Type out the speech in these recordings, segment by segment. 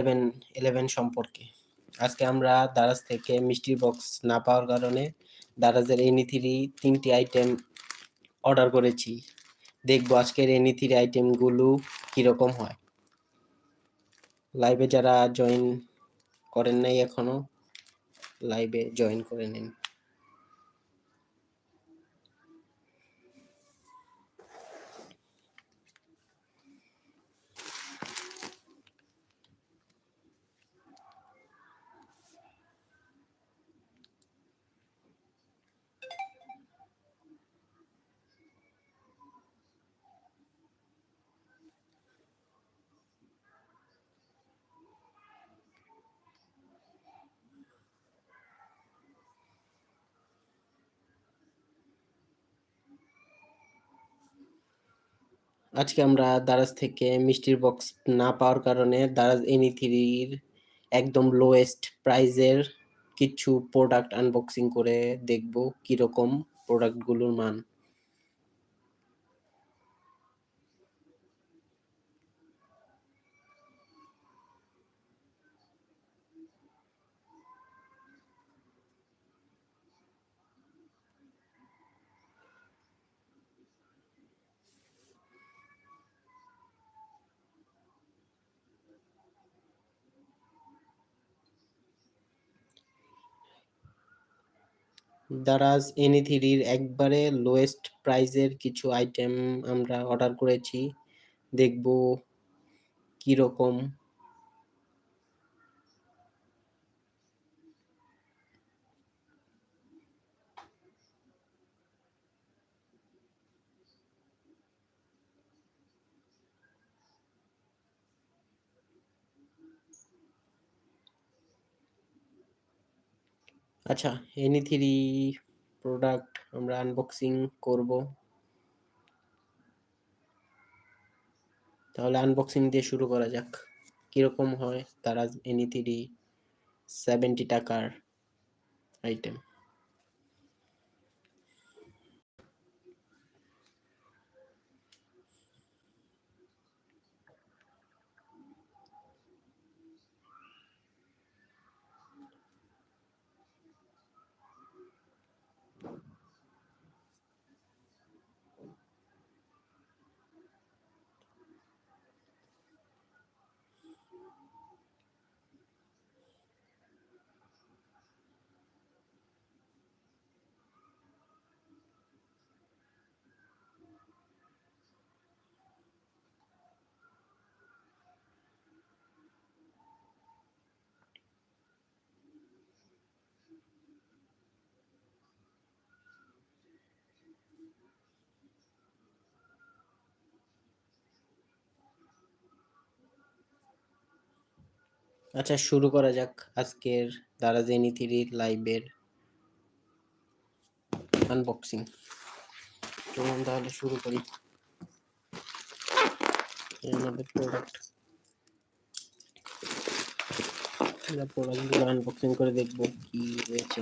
Eleven eleven সম্পর্কে। আজকে আমরা দারাজ থেকে মিষ্টির বক্স না পাওয়ার কারণে দারাজের এনি থ্রি তিনটি আইটেম অর্ডার করেছি। দেখব আজকের এনি থ্রি আইটেমগুলো কীরকম হয়। লাইভে যারা জয়েন করেন নাই এখনও লাইভে জয়েন করে নিন। আজকে আমরা দারাজ থেকে মিষ্টির বক্স না পাওয়ার কারণে দারাজ এনি থ্রির একদম লোয়েস্ট প্রাইজের কিছু প্রোডাক্ট আনবক্সিং করে দেখব কীরকম প্রোডাক্টগুলোর মান। দারাজ এনি থ্রির একবারে লোয়েস্ট প্রাইজের কিছু আইটেম আমরা অর্ডার করেছি। দেখব কীরকম। আচ্ছা এনি থ্রি প্রোডাক্ট আমরা আনবক্সিং করব। তাহলে আনবক্সিং দিয়ে শুরু করা যাক। কীরকম হয় তারা এনি থ্রি সেভেন্টি টাকার আইটেম আচ্ছা শুরু করা যাক আজকের দ্বারা এনি থ্রির লাইভের আনবক্সিং চলুন তাহলে শুরু করি। আমাদের প্রোডাক্ট প্রোডাক্টগুলো আনবক্সিং করে দেখব কি রয়েছে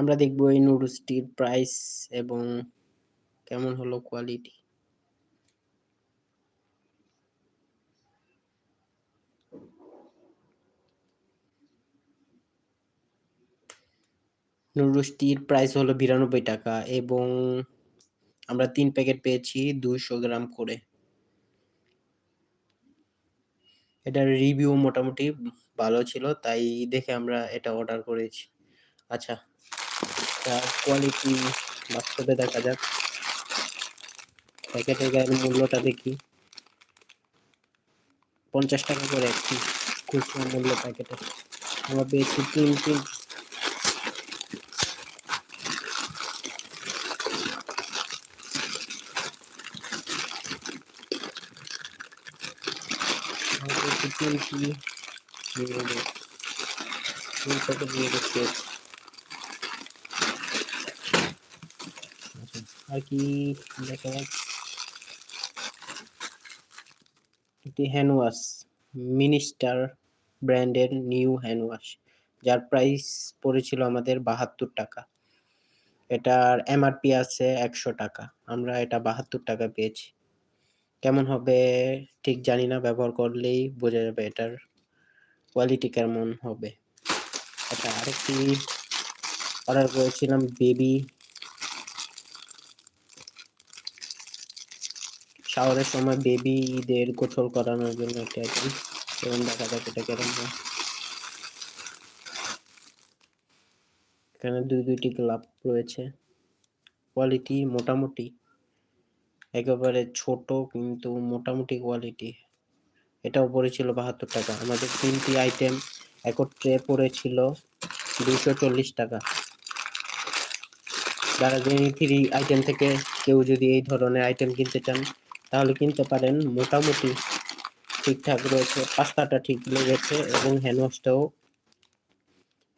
আমরা দেখব এই নুডলসটির প্রাইস এবং কেমন হলো কোয়ালিটি নুডলসটির প্রাইস হলো বিরানব্বই টাকা এবং আমরা তিন প্যাকেট পেয়েছি দুশো গ্রাম করে। এটার রিভিউ মোটামুটি ভালো ছিল, তাই দেখে আমরা এটা অর্ডার করেছি। আচ্ছা কোয়ালিটি বাস্তবে দেখা যাক। প্যাকেটের গায়ের মূল্যটা দেখি। পঞ্চাশ টাকা করে একটি খুচরো মূল্য প্যাকেটের আমরা পেয়েছি তিন তিন। তিনটি। প্যাকেট নিউডলস পেয়েছি আর কি দেখা যাক। একটি হ্যান্ড ওয়াশ মিনিস্টার ব্র্যান্ডের নিউ হ্যান্ড ওয়াশ যার প্রাইস পড়েছিল আমাদের বাহাত্তর টাকা। এটার এমআরপি আছে একশো টাকা। আমরা এটা বাহাত্তর টাকা পেয়েছি। কেমন হবে ঠিক জানি না, ব্যবহার করলেই বোঝা যাবে এটার কোয়ালিটি কেমন হবে। আচ্ছা আরেকটি অর্ডার করেছিলাম বেবি শাওয়ারের সময় বেবিদের গোসল করানোর জন্য একটি আইটেম এবং দেখা যাক এটা কেমন হয়। এখানে দুই, দুইটি গ্লাভ রয়েছে। কোয়ালিটি মোটামুটি একেবারে ছোট কিন্তু মোটামুটি কোয়ালিটি এটাও পড়েছিল বাহাত্তর টাকা। আমাদের তিনটি আইটেম একত্রে পড়েছিল দুশো চল্লিশ টাকা। যারা জেনি থ্রি আইটেম থেকে কেউ যদি এই ধরনের আইটেম কিনতে চান তাহলে কিনতে পারেন। মোটামুটি ঠিকঠাক রয়েছে। পাস্তাটা ঠিক লেগেছে এবং হ্যান্ডওয়াশটাও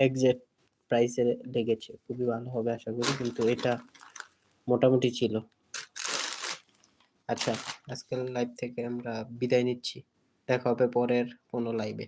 একজ্যাক্ট প্রাইসে লেগেছে। খুবই ভালো হবে আশা করি, কিন্তু এটা মোটামুটি ছিল। আচ্ছা আজকের লাইভ থেকে আমরা বিদায় নিচ্ছি। দেখা হবে পরের কোনো লাইভে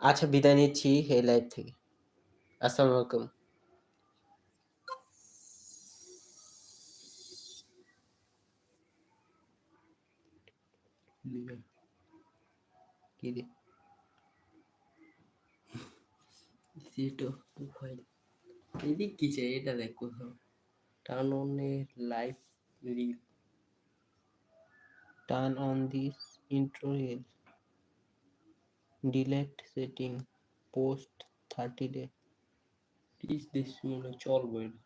আচ্ছা বিদায় নিচ্ছি এই লাইভ থেকে। আসসালামু আলাইকুম। কি রে? এদিক কিছে এটা দেখ কোথাও। On live reel turn on this intro reel delete setting post thirty day please this মনে চলবো এটা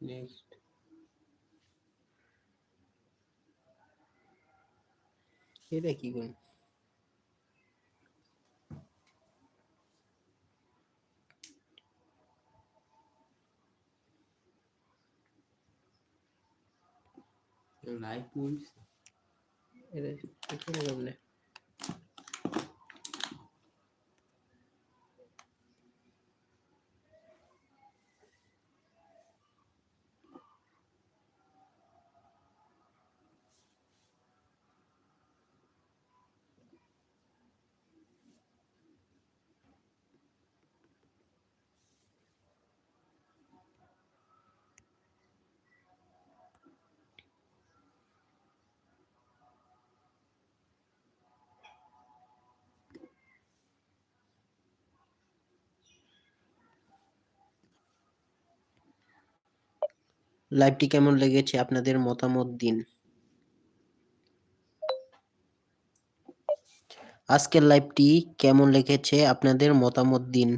নেক্সট এটা কি কোন লাইভ মুভিস এটা এটা কেমনে লাইভটি কেমন লেগেছে? আপনাদের মতামত দিন। আজকের লাইভটি কেমন লেগেছে? আপনাদের মতামত দিন।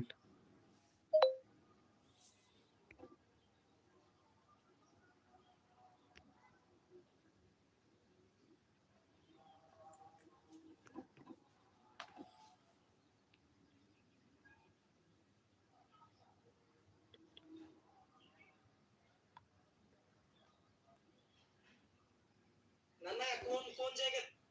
কোন কোন জায়গায়